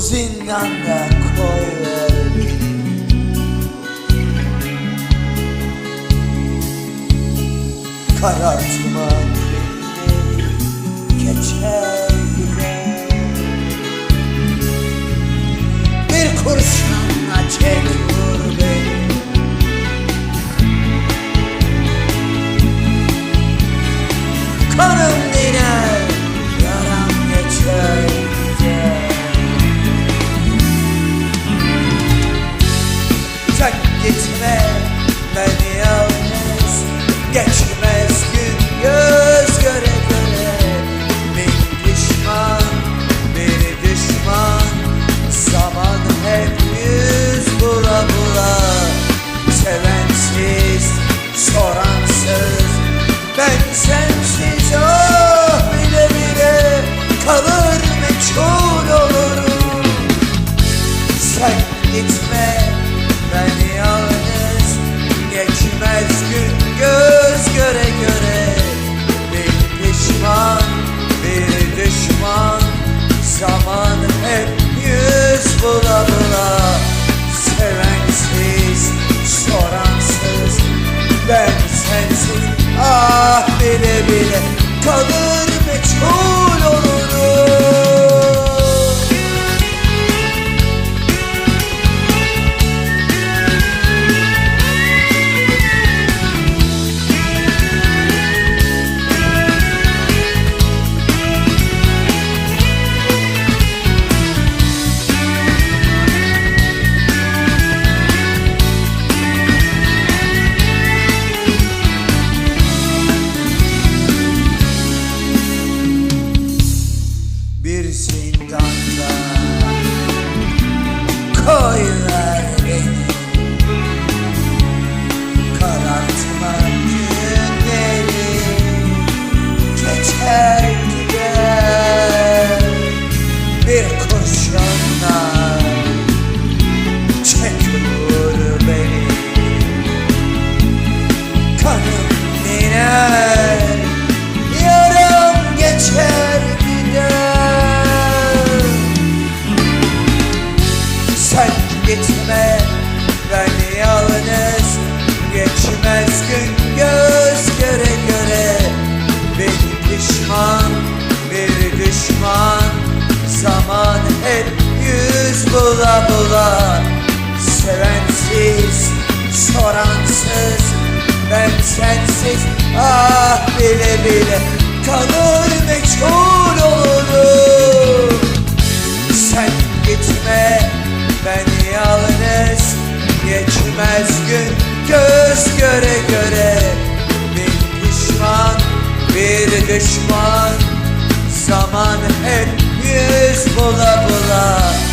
Bu zindanda koy. Ver beni Karartma geçer gider Bir kurşunla çek Ben gitme ben yalnız geçmez gün göz göre göre. Bir pişman bir düşman zaman hep yüz bula bula. Sevensiz soransız ben sensiz ah bile bile. Kalır meçhul ben yalnız Geçmez gün. Göz göre göre Bir pişman bir düşman. Zaman hep yüz bula bula